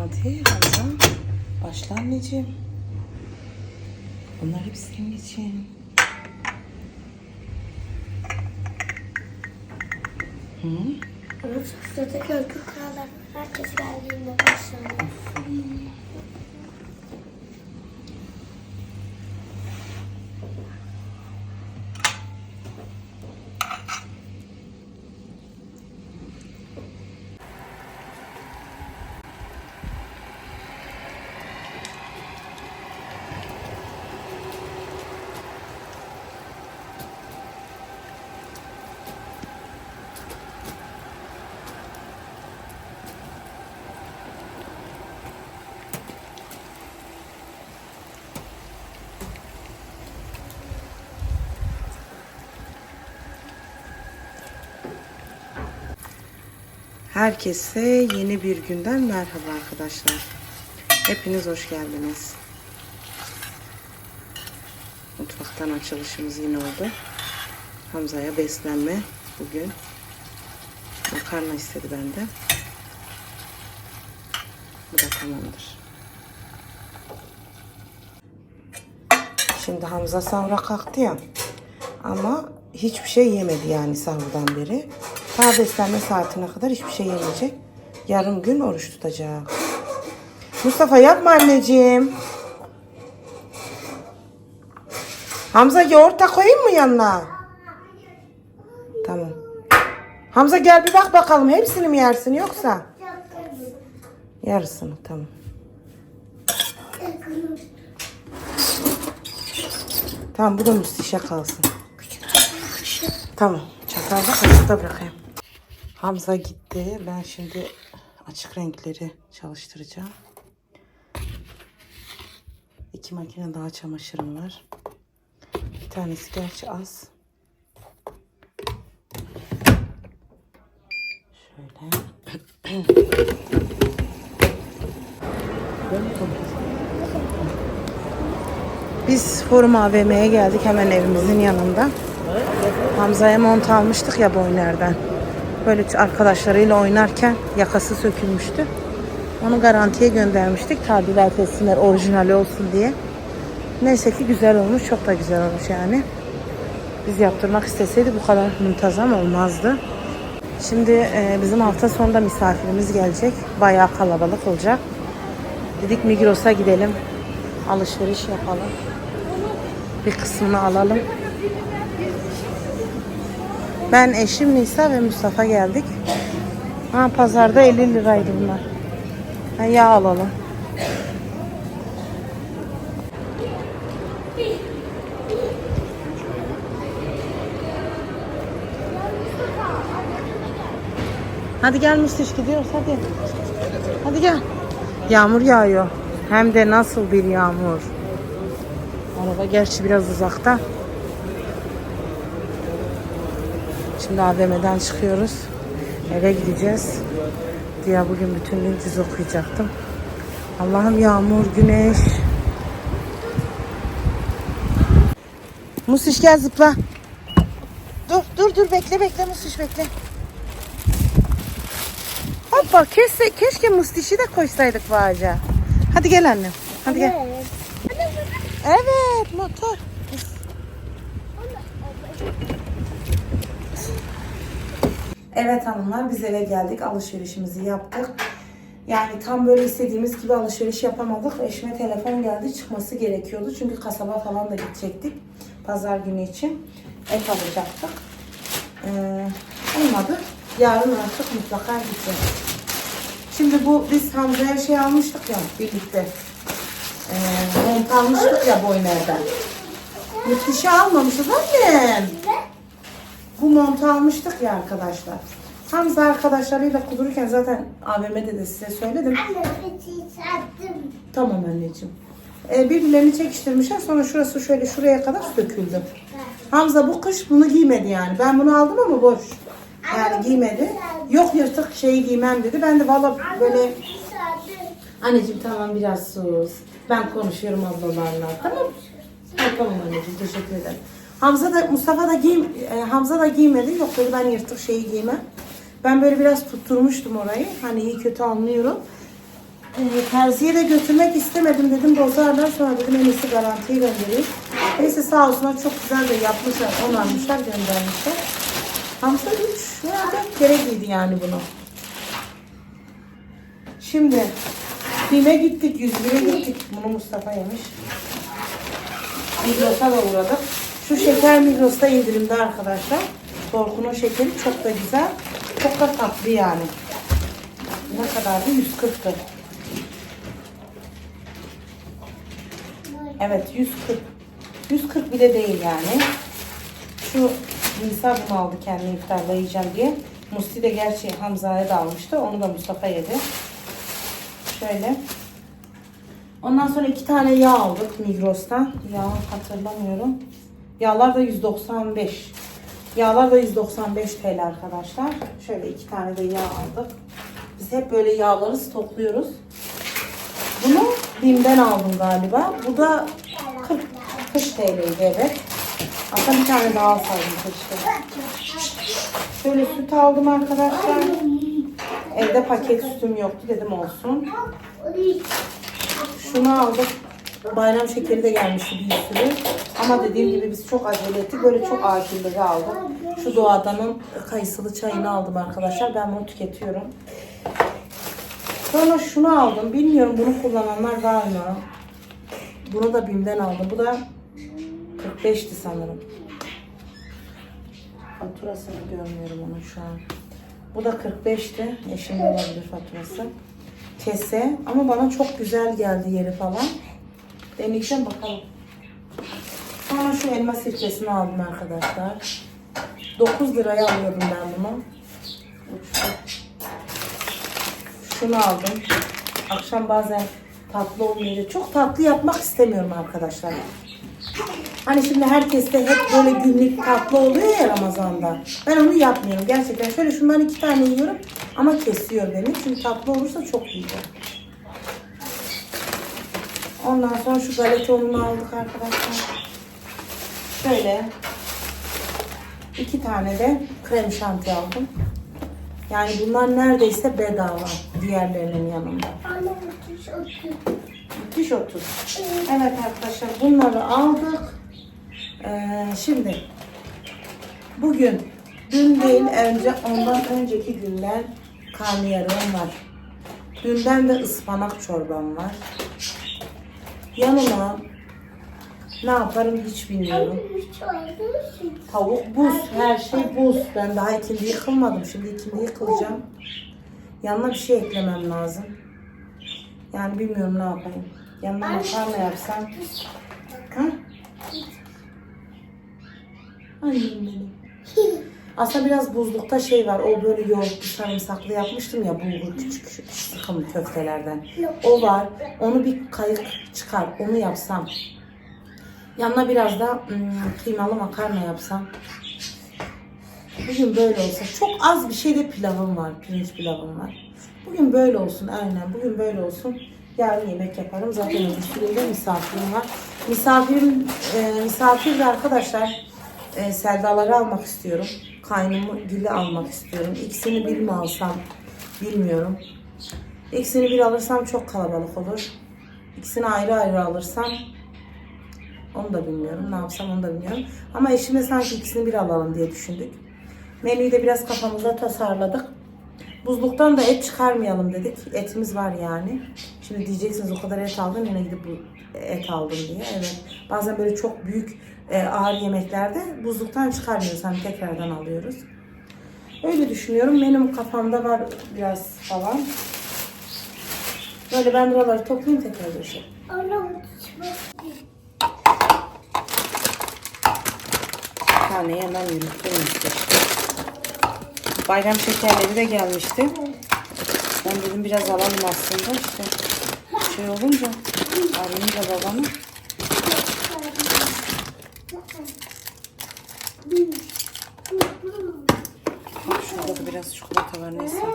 Hadi Hamza. Başla anneciğim. Bunlar hep senin için. Hı? Ama sofrada görgü kurallar var. Herkes geldiğinde başlanıyor. Herkese yeni bir günden merhaba arkadaşlar. Hepiniz hoş geldiniz. Mutfaktan açılışımız yine oldu. Hamza'ya beslenme bugün. Makarna istedi benden. Bu da tamamdır. Şimdi Hamza sahura kalktı ya. Ama hiçbir şey yemedi yani sahurdan beri. Ta beslenme saatine kadar hiçbir şey yemeyecek. Yarım gün oruç tutacak. Mustafa yapma anneciğim. Hamza yoğurt da koyayım mı yanına? Tamam. Hamza gel bir bak bakalım hepsini mi yersin yoksa? Yarısını tamam. Tamam bu da Mustişe kalsın. Tamam. Çatalda kaşıkta bırakayım. Hamza gitti. Ben şimdi açık renkleri çalıştıracağım. İki makine daha çamaşırım var. Bir tanesi gerçi az. Şöyle. Biz Forum AVM'ye geldik hemen evimizin yanında. Hamza'ya mont almıştık ya boynerden. Böyle arkadaşlarıyla oynarken yakası sökülmüştü. Onu garantiye göndermiştik. Tadilat etsinler orijinali olsun diye. Neyse ki güzel olmuş. Çok da güzel olmuş yani. Biz yaptırmak isteseydik bu kadar muntazam olmazdı. Şimdi e, bizim hafta sonunda misafirimiz gelecek. Bayağı kalabalık olacak. Dedik Migros'a gidelim. Alışveriş yapalım. Bir kısmını alalım. Ben eşim Nisa ve Mustafa geldik. Ha pazarda 50 liraydı bunlar. Ha, yağ alalım. Hadi gel Mustiş gidiyoruz hadi. Hadi gel. Yağmur yağıyor. Hem de nasıl bir yağmur. Araba gerçi biraz uzakta. Şimdi AVM'den çıkıyoruz. Eve gideceğiz. Diye bugün bütün gün cüz okuyacaktım. Allah'ım yağmur, güneş. Musiş gel zıpla. Dur dur dur bekle bekle Musiş bekle. Hoppa keşke, keşke Mustiş'i de koysaydık bu ağaca. Hadi gel annem. Hadi gel. Evet. Evet motor. Evet hanımlar biz eve geldik alışverişimizi yaptık. Yani tam böyle istediğimiz gibi alışveriş yapamadık. Eşime telefon geldi çıkması gerekiyordu. Çünkü kasaba falan da gidecektik. Pazar günü için et alacaktık. Ee, olmadı. Yarın artık mutlaka gideceğiz. Şimdi bu biz Hamza'ya şey almıştık ya birlikte. Ee, almıştık ya boynerden. Müthişi almamışız annem. Bu montu almıştık ya arkadaşlar. Hamza arkadaşlarıyla kudururken zaten AVM'de de size söyledim. Anne peçeyi sattım. Tamam anneciğim. Ee, birbirlerini çekiştirmişler sonra şurası şöyle şuraya kadar söküldü. Hamza bu kış bunu giymedi yani. Ben bunu aldım ama boş. Yani giymedi. Yok yırtık şeyi giymem dedi. Ben de valla böyle Sattım. Anneciğim tamam biraz sus. Ben konuşuyorum ablalarla. Tamam. Tamam anneciğim teşekkür ederim. Hamza da Mustafa da giym e, Hamza da giymedi. Yok dedi ben yırtık şeyi giymem. Ben böyle biraz tutturmuştum orayı. Hani iyi kötü anlıyorum. E, terziye de götürmek istemedim dedim bozarlar sonra dedim en iyisi garantiye göndereyim. Neyse sağ olsunlar çok güzel de yapmışlar onarmışlar göndermişler. Hamza 3 veya 4 kere giydi yani bunu. Şimdi Bime gittik, 101'e gittik. Bunu Mustafa yemiş. Migros'a da uğradık. Şu şeker Migros'ta indirimde arkadaşlar. Torkunun şekeri çok da güzel. Çok da tatlı yani. Ne kadardı? 140'tı. Evet 140. 140 bile değil yani. Şu Nisa bunu aldı kendi iftarda yiyeceğim diye. Musti de gerçi Hamza'ya da almıştı. Onu da Mustafa yedi. Şöyle. Ondan sonra iki tane yağ aldık Migros'tan. Yağ hatırlamıyorum. Yağlar da 195. Yağlar da 195 TL arkadaşlar. Şöyle iki tane de yağ aldık. Biz hep böyle yağları stokluyoruz. Bunu Bim'den aldım galiba. Bu da 40, 40 TL'ydi evet. Aslında bir tane daha alsaydım keşke. Şöyle süt aldım arkadaşlar. Evde paket sütüm yoktu dedim olsun. Şunu aldık. Bayram şekeri de gelmişti bir sürü. Ama dediğim gibi biz çok acele ettik. Böyle çok acilleri aldık. Şu doğadanın kayısılı çayını aldım arkadaşlar. Ben bunu tüketiyorum. Sonra şunu aldım. Bilmiyorum bunu kullananlar var mı? Bunu da BİM'den aldım. Bu da 45'ti sanırım. Faturasını görmüyorum onun şu an. Bu da 45'ti. Eşimde olabilir faturası. Kese. Ama bana çok güzel geldi yeri falan. Deneyeceğim bakalım. Sonra şu elma sirkesini aldım arkadaşlar. 9 liraya alıyordum ben bunu. Şunu aldım. Akşam bazen tatlı olmayınca çok tatlı yapmak istemiyorum arkadaşlar. Hani şimdi herkes de hep böyle günlük tatlı oluyor ya Ramazan'da. Ben onu yapmıyorum gerçekten. Şöyle şundan iki tane yiyorum ama kesiyor beni. Çünkü tatlı olursa çok yiyeceğim. Ondan sonra şu galeta ununu aldık arkadaşlar. Şöyle iki tane de krem şanti aldım. Yani bunlar neredeyse bedava diğerlerinin yanında. Müthiş 30. Evet arkadaşlar bunları aldık. Ee, şimdi bugün dün değil önce ondan önceki günden karnıyarığım var. Dünden de ıspanak çorbam var. Yanıma ne yaparım hiç bilmiyorum. Tavuk buz, her şey buz. Ben daha ikindi yıkılmadım. Şimdi ikindi yıkılacağım. Yanına bir şey eklemem lazım. Yani bilmiyorum ne yapayım. Yanına makarna yapsam. Ha? Annem benim. Aslında biraz buzlukta şey var. O böyle yoğurtlu sarımsaklı yapmıştım ya bulgur küçük sıkım köftelerden. O var. Onu bir kayık çıkar. Onu yapsam. Yanına biraz da hmm, kıymalı makarna yapsam. Bugün böyle olsa. Çok az bir şeyde pilavım var. Pirinç pilavım var. Bugün böyle olsun aynen. Bugün böyle olsun. Yarın yemek yaparım. Zaten de misafirim var. Misafirim, e, misafir de arkadaşlar e, Seldaları almak istiyorum. Kaynımı gülü almak istiyorum. İkisini bir mi alsam bilmiyorum. İkisini bir alırsam çok kalabalık olur. İkisini ayrı ayrı alırsam onu da bilmiyorum. Ne yapsam onu da bilmiyorum. Ama eşimle sanki ikisini bir alalım diye düşündük. Menüyü de biraz kafamızda tasarladık. Buzluktan da et çıkarmayalım dedik. Etimiz var yani. Şimdi diyeceksiniz o kadar et aldın yine gidip et aldım diye. Evet. Bazen böyle çok büyük e, ağır yemeklerde buzluktan çıkarmıyoruz. Hani tekrardan alıyoruz. Öyle düşünüyorum. Benim kafamda var biraz falan. Böyle ben buraları toplayayım tekrar görüşelim. Bir tane hemen işte. Bayram şekerleri de gelmişti. Ben dedim biraz alalım aslında işte. Şey olunca arayınca babamı. Şurada da biraz çikolata var neyse.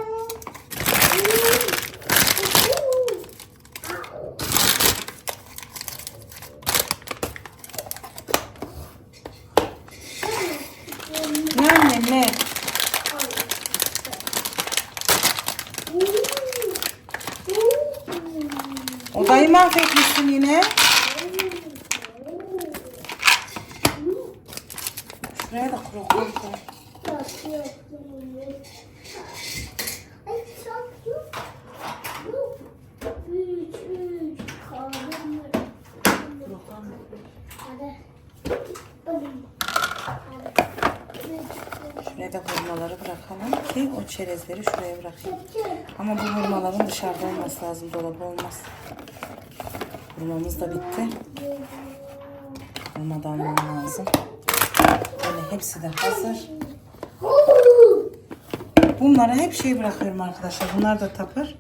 Ne anne ne? Odayı mahvetmişsin yine. Şuraya da krokon koy. Ay çok yok. Yok. Üç, üç. Kaldım. Krokon. Hadi. Hadi. Şuraya da hurmaları bırakalım ki o çerezleri şuraya bırakayım. Ama bu hurmaların dışarıda olması lazım. Dolabı olmaz. Hurmamız da bitti. Hurma da lazım. Böyle hepsi de hazır. Bunlara hep şey bırakıyorum arkadaşlar. Bunlar da tapır.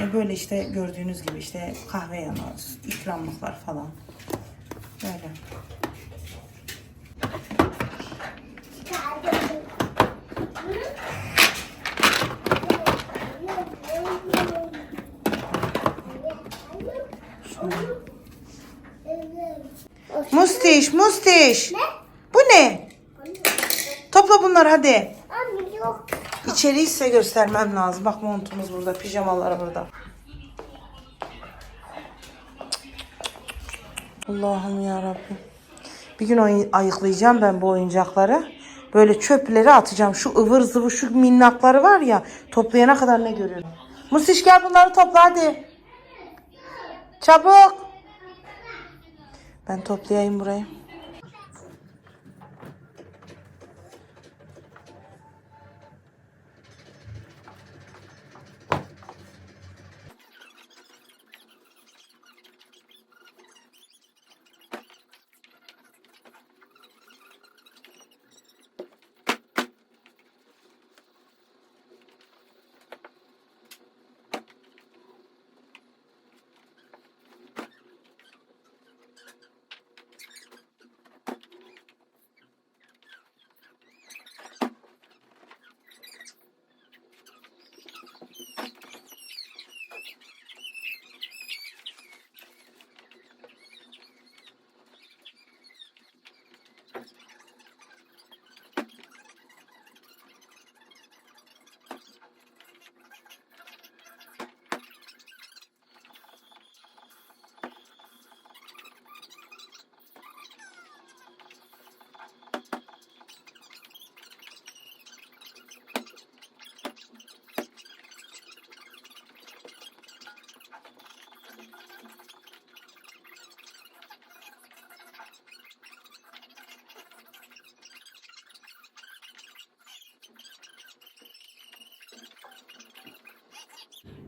E böyle işte gördüğünüz gibi işte kahve yanı, ikramlıklar falan. Böyle. Mustiş, mustiş. Bu ne? Topla bunları hadi. Anne yok. İçeriği size göstermem lazım. Bak montumuz burada, pijamalar burada. Allah'ım ya Rabbim. Bir gün ayıklayacağım ben bu oyuncakları. Böyle çöpleri atacağım. Şu ıvır zıvır şu minnakları var ya toplayana kadar ne görüyorum. Musiş gel bunları topla hadi. Çabuk. Ben toplayayım burayı.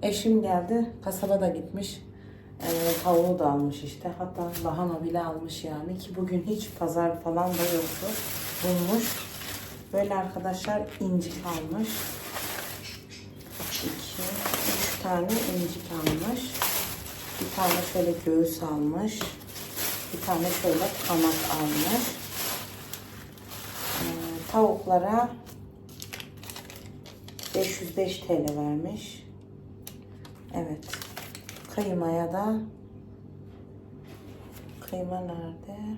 Eşim geldi. Kasaba da gitmiş. Ee, tavuğu da almış işte. Hatta lahana bile almış yani. Ki bugün hiç pazar falan da yoktu. Bulmuş. Böyle arkadaşlar incik almış. İki, üç tane incik almış. Bir tane şöyle göğüs almış. Bir tane şöyle kanat almış. Ee, tavuklara 505 TL vermiş. Evet. Kıymaya da kıyma nerede?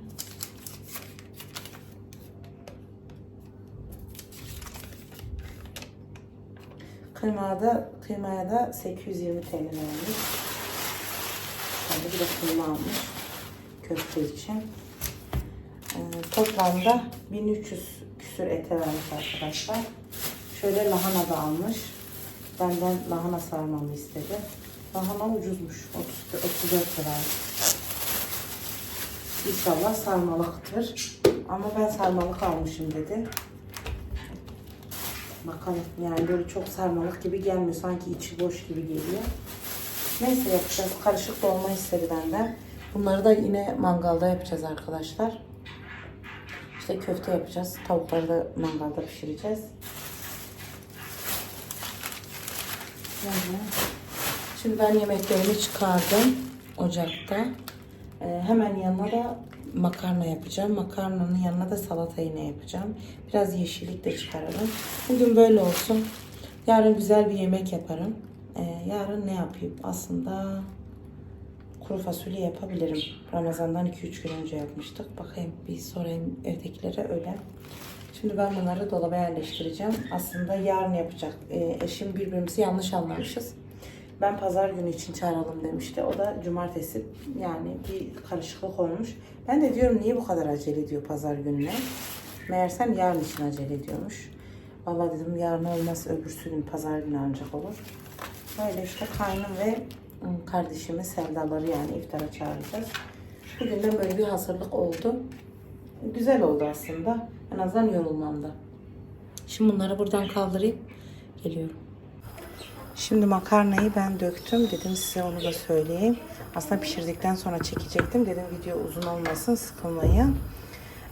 Kıymaya da, kıymaya da 820 TL vermiş. Şimdi bir de kıyma almış. Köfte için. Ee, toplamda 1300 küsür ete vermiş arkadaşlar. Şöyle lahana da almış. Benden lahana sarmamı istedi. Lahana ucuzmuş. 30, 34 lira. İnşallah sarmalıktır. Ama ben sarmalık almışım dedi. Bakalım yani böyle çok sarmalık gibi gelmiyor. Sanki içi boş gibi geliyor. Neyse yapacağız. Karışık dolma istedi benden. Bunları da yine mangalda yapacağız arkadaşlar. İşte köfte yapacağız. Tavukları da mangalda pişireceğiz. Şimdi ben yemeklerimi çıkardım ocakta. Ee, hemen yanına da makarna yapacağım. Makarnanın yanına da salata yine yapacağım. Biraz yeşillik de çıkaralım. Bugün böyle olsun. Yarın güzel bir yemek yaparım. Ee, yarın ne yapayım? Aslında kuru fasulye yapabilirim. Ramazan'dan 2-3 gün önce yapmıştık. Bakayım bir sorayım evdekilere öyle. Şimdi ben bunları dolaba yerleştireceğim. Aslında yarın yapacak. Ee, eşim birbirimizi yanlış anlamışız. Ben pazar günü için çağıralım demişti. O da cumartesi yani bir karışıklık olmuş. Ben de diyorum niye bu kadar acele ediyor pazar gününe. Meğersem yarın için acele ediyormuş. Vallahi dedim yarın olmaz öbürsü gün pazar günü ancak olur. Böyle işte kaynım ve ım, kardeşimi Sevdaları yani iftara çağıracağız. Bugün de böyle bir hazırlık oldu. Güzel oldu aslında. En azından yorulmam da. Şimdi bunları buradan kaldırayım. Geliyorum. Şimdi makarnayı ben döktüm. Dedim size onu da söyleyeyim. Aslında pişirdikten sonra çekecektim. Dedim video uzun olmasın, sıkılmayın.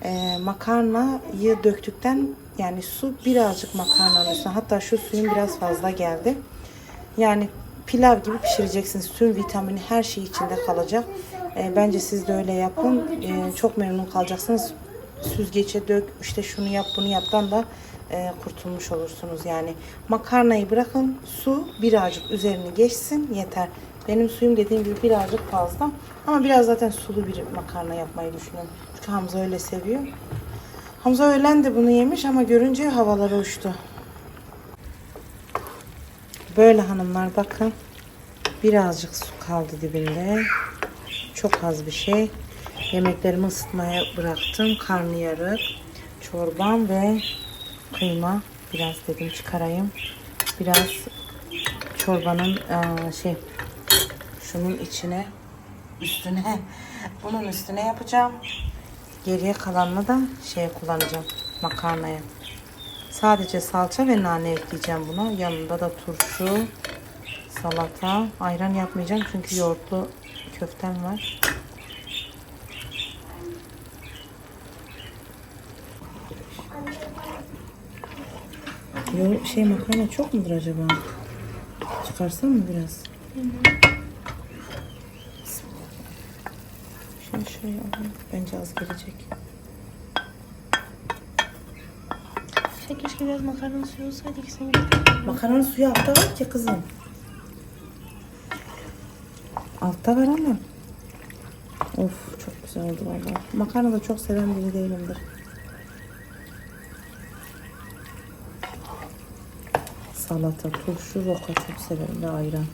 Ee, makarnayı döktükten yani su birazcık makarnanın üstüne. Hatta şu suyun biraz fazla geldi. Yani pilav gibi pişireceksiniz. Tüm vitamini her şey içinde kalacak. Ee, bence siz de öyle yapın. Ee, çok memnun kalacaksınız. Süzgece dök, işte şunu yap, bunu yaptan da e, kurtulmuş olursunuz. Yani makarnayı bırakın, su birazcık üzerini geçsin yeter. Benim suyum dediğim gibi birazcık fazla. Ama biraz zaten sulu bir makarna yapmayı düşünüyorum. Çünkü Hamza öyle seviyor. Hamza öğlen de bunu yemiş ama görünce havalara uçtu. Böyle hanımlar bakın. Birazcık su kaldı dibinde. Çok az bir şey. Yemeklerimi ısıtmaya bıraktım. Karnıyarık, çorbam ve kıyma. Biraz dedim çıkarayım. Biraz çorbanın aa, şey şunun içine üstüne bunun üstüne yapacağım. Geriye kalanını da şeye kullanacağım. Makarnaya. Sadece salça ve nane ekleyeceğim buna. Yanında da turşu, salata. Ayran yapmayacağım çünkü yoğurtlu köftem var. Yo, şey makarna çok mudur acaba? Çıkarsam mı biraz? Şunu şöyle alayım. Bence az gelecek. Şey keşke biraz makarna suyu olsaydı ikisini Makarnanın suyu altta var ki kızım. Altta var ama. Of çok güzel oldu valla. Makarna da çok seven biri değilimdir. Salata, turşu, roka çok severim ve ayran.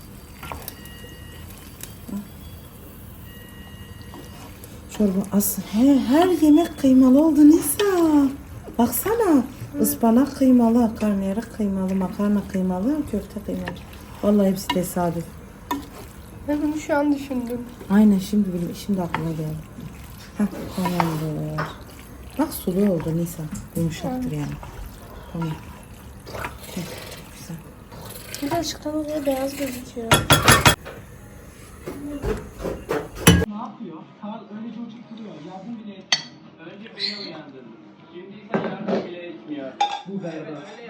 Çorba as he, her yemek kıymalı oldu Nisa. Baksana. Ispanak kıymalı, karnıyarık kıymalı, makarna kıymalı, köfte kıymalı. Vallahi hepsi tesadüf. Ben bunu şu an düşündüm. Aynen şimdi şimdi aklıma geldi. Heh, tamamdır. Bak sulu oldu Nisa. Yumuşaktır yani. Tamam. Heh, güzel. Birazcık daha beyaz gözüküyor. Ne yapıyor? Kar öylece uçup duruyor. Yardım bile etmiyor. Önce beni uyandırdı. Şimdi ise yardım bile etmiyor. Bu berbat.